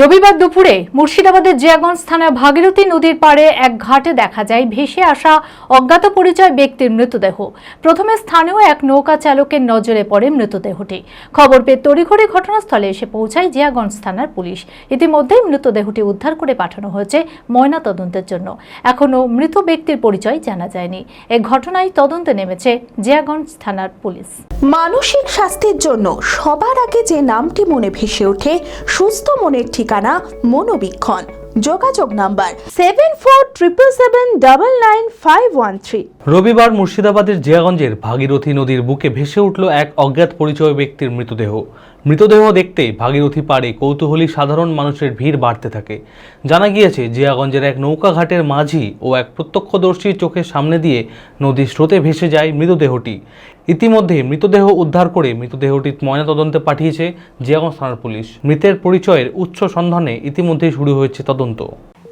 রবিবার দুপুরে মুর্শিদাবাদের জিয়াগঞ্জ থানার ভাগীরথী নদীর পাড়ে এক ঘাটে দেখা যায় ভেসে আসা অজ্ঞাত পরিচয় ব্যক্তির মৃতদেহ। প্রথমে স্থানীয় এক নৌকা চালকের নজরে পড়ে মৃতদেহটি। খবর পেয়ে তড়িঘড়ি ঘটনাস্থলে এসে পৌঁছায় জিয়াগঞ্জ থানার পুলিশ। ইতিমধ্যেই মৃতদেহটি উদ্ধার করে পাঠানো হয়েছে ময়না তদন্তের জন্য। এখনও মৃত ব্যক্তির পরিচয় জানা যায়নি। এ ঘটনায় তদন্তে নেমেছে জিয়াগঞ্জ থানার পুলিশ। মানসিক স্বাস্থ্যের জন্য সবার আগে যে নামটি মনে ভেসে ওঠে, সুস্থ মনের ঠিকানা মনোবীক্ষণ। যোগাযোগ number seven four triple seven double nine five one three রবিবার মুর্শিদাবাদের জিয়াগঞ্জের ভাগীরথী নদীর বুকে ভেসে উঠল এক অজ্ঞাত পরিচয় ব্যক্তির মৃতদেহ। মৃতদেহ দেখতে ভাগীরথী পাড়ে কৌতূহলী সাধারণ মানুষের ভিড় বাড়তে থাকে। জানা গিয়েছে, জিয়াগঞ্জের এক নৌকাঘাটের মাঝি ও এক প্রত্যক্ষদর্শীর চোখের সামনে দিয়ে নদীর স্রোতে ভেসে যায় মৃতদেহটি। ইতিমধ্যে মৃতদেহ উদ্ধার করে মৃতদেহটি ময়নাতদন্তে পাঠিয়েছে জিয়াগঞ্জ থানার পুলিশ। মৃতের পরিচয়ের উচ্চ সন্ধানে ইতিমধ্যেই শুরু হয়েছে তদন্ত।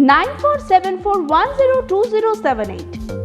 Nine four seven four one zero two zero seven eight.